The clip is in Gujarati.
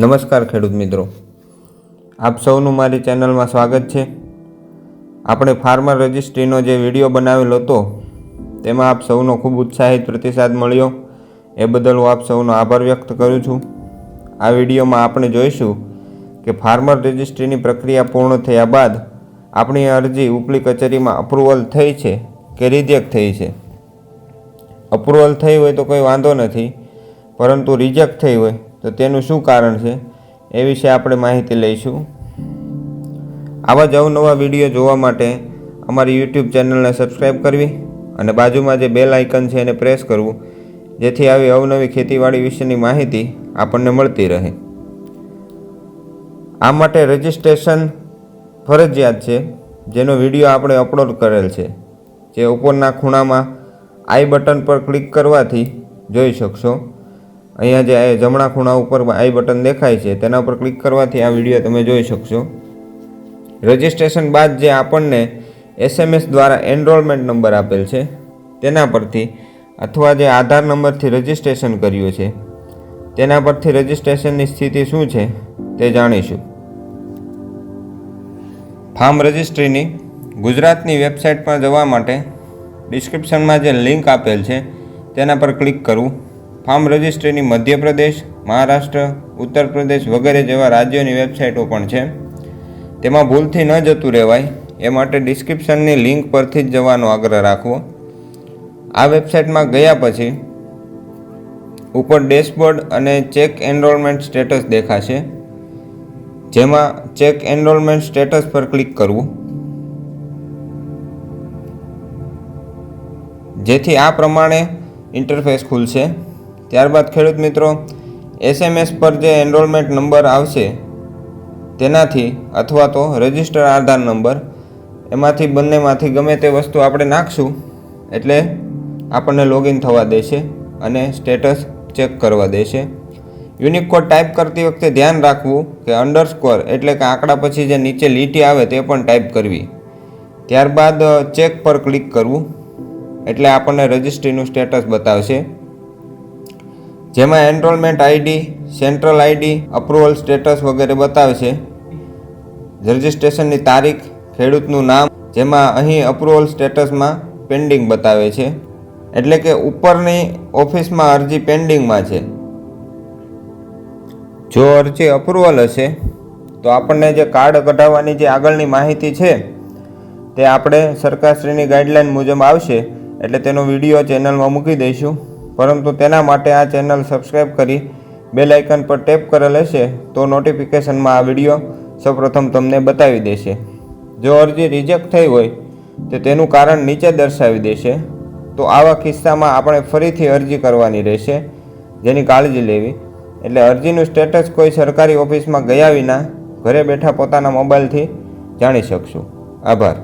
નમસ્કાર ખેડૂત મિત્રો. આપ સૌનું મારી ચેનલમાં સ્વાગત છે. આપણે ફાર્મર રજિસ્ટ્રીનો જે વીડિયો બનાવેલો હતો, તેમાં આપ સૌનો ખૂબ ઉત્સાહિત પ્રતિસાદ મળ્યો. એ બદલ હું આપ સૌનો આભાર વ્યક્ત કરું છું. આ વિડીયોમાં આપણે જોઈશું કે ફાર્મર રજિસ્ટ્રીની પ્રક્રિયા પૂર્ણ થયા બાદ આપણી અરજી ઉપલી કચેરીમાં અપ્રુવલ થઈ છે કે રિજેક્ટ થઈ છે? અપ્રુવલ થઈ હોય તો કોઈ વાંધો નથી, પરંતુ રિજેક્ટ થઈ હોય તો તેનું શું કારણ છે એ વિશે આપણે માહિતી લઈશું. આવા જ અવનવા વીડિયો જોવા માટે અમારી યુટ્યુબ ચેનલને સબસ્ક્રાઈબ કરવી અને બાજુમાં જે બેલ આઇકન છે એને પ્રેસ કરવું, જેથી આવી અવનવી ખેતીવાડી વિશેની માહિતી આપણને મળતી રહે. આ માટે રજિસ્ટ્રેશન ફરજિયાત છે, જેનો વીડિયો આપણે અપલોડ કરેલ છે. જે ઉપરના ખૂણામાં આઈ બટન પર ક્લિક કરવાથી જોઈ શકશો. અહીંયા જે જમણા ખૂણા ઉપર આઈ બટન દેખાય છે, તેના પર ક્લિક કરવાથી આ વીડિયો તમે જોઈ શકશો. રજિસ્ટ્રેશન બાદ જે આપણને એસએમએસ દ્વારા એનરોલમેન્ટ નંબર આપેલ છે, તેના પરથી અથવા જે આધાર નંબરથી રજિસ્ટ્રેશન કર્યું છે, તેના પરથી રજિસ્ટ્રેશનની સ્થિતિ શું છે, તે જાણીશું. ફાર્મ રજિસ્ટ્રીની ગુજરાતની વેબસાઇટ પર જવા માટે ડિસ્ક્રિપ્શનમાં જે લિંક આપેલ છે, તેના પર ક્લિક કરવું. ફાર્મ રજિસ્ટ્રીની મધ્યપ્રદેશ, મહારાષ્ટ્ર ઉત્તર પ્રદેશ વગેરે જેવા રાજ્યોની વેબસાઇટો પણ છે. તેમાં ભૂલથી ન જતું રહેવાય, એ માટે ડિસ્ક્રિપ્શનની લિંક પરથી જ જવાનો આગ્રહ રાખવો. આ વેબસાઇટમાં ગયા પછી ઉપર ડેશબોર્ડ અને ચેક એનરોલમેન્ટ સ્ટેટસ દેખાશે, જેમાં ચેક એનરોલમેન્ટ સ્ટેટસ પર ક્લિક કરવું. જેથી આ પ્રમાણે ઇન્ટરફેસ ખુલશે. ત્યારબાદ ખેડૂત મિત્રો એસએમએસ પર જે એનરોલમેન્ટ નંબર આવશે, તેનાથી અથવા તો રજિસ્ટર આધાર નંબર એમાંથી બંનેમાંથી ગમે તે વસ્તુ આપણે નાખશું, એટલે આપણને લોગિન થવા દેશે અને સ્ટેટસ ચેક કરવા દેશે. યુનિક કોડ ટાઈપ કરતી વખતે ધ્યાન રાખવું કે અંડરસ્કોર એટલે કે આંકડા પછી જે નીચે લીટી આવે તે પણ ટાઈપ કરવી. ત્યારબાદ ચેક પર ક્લિક કરવું, એટલે આપણને રજિસ્ટ્રીનું સ્ટેટસ બતાવશે. જેમાં enrolment ID central ID approval status વગેરે બતાવે છે રજિસ્ટ્રેશનની તારીખ, ખેડૂતનું નામ, જેમાં અહીં અપ્રુવલ સ્ટેટસમાં પેન્ડિંગ બતાવે છે. એટલે કે ઉપરની ઓફિસમાં અરજી પેન્ડિંગમાં છે. જો અરજી અપ્રુવલ હશે, તો આપણને જે કાર્ડ કઢાવવાની જે આગળની માહિતી છે, તે આપણે સરકારશ્રીની ગાઈડલાઈન મુજબ આવશે. એટલે તેનો વીડિયો ચેનલમાં મૂકી દઈશું. પરંતુ તેના માટે આ ચેનલ સબસ્ક્રાઈબ કરી બેલ આઇકન પર ટેપ કરેલ હશે તો નોટિફિકેશનમાં આ વીડિયો સૌપ્રથમ તમને બતાવી દેશે. જો અરજી રિજેક્ટ થઈ હોય તો તેનું કારણ નીચે દર્શાવી દેશે. તો આવા કિસ્સામાં આપણે ફરીથી અરજી કરવાની રહેશે. જેની કાળજી લેવી. એટલે અરજીનું સ્ટેટસ કોઈ સરકારી ઓફિસમાં ગયા વિના ઘરે બેઠા પોતાના મોબાઈલથી જાણી શકશું. આભાર.